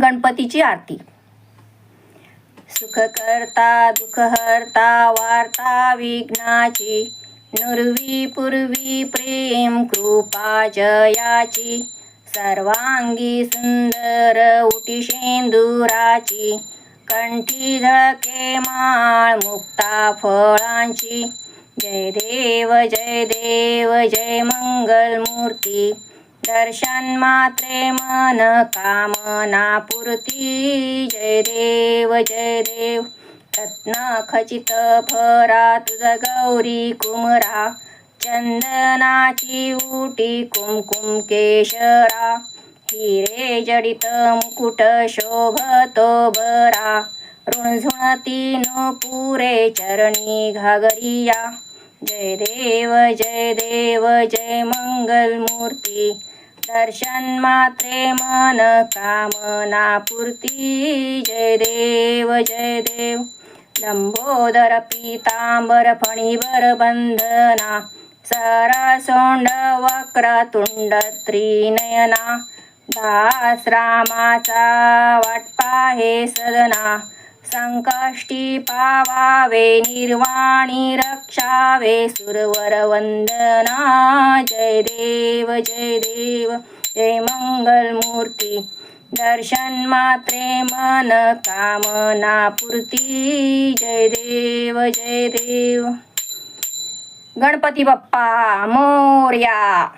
गणपतीची आरती. सुख करता दुख हरता वार्ता विघ्नाची नुरवी पूर्वी प्रेम कृपा जयाची सर्वांगी सुंदर उटी शेंदुराची कंठी झळके माळ मुक्ता फळांची. जय देव जय देव जय मंगलमूर्ती. दर्शन मात्रे मन कामना पूर्ती। जय देव जय देव। रत्न खचित फरा तुझ गौरी कुमरा। चंदनाची उटी कुमकुम केशरा। हिरे जडित मुकुट शोभतो बरा। ऋणझुणती नो पुरे चरणी घागरिया। जय देव जय देव जय मंगलमूर्ती। दर्शन मात्रे मन कामना पूर्ती जय देव जय देव. लंबोदर पीतांबर फणीवर बंधना. सरसोंड वक्रतुंड त्रिनयना. दास रामाचा वाटपा हे सदना. संकष्टी पावावे निर्वाणी शावे सुरवर वंदना. जय देव जय देव जय मंगलमूर्ती. दर्शन मात्रे मन कामना पूर्ती जय देव जय देव. गणपती बाप्पा मोर्या.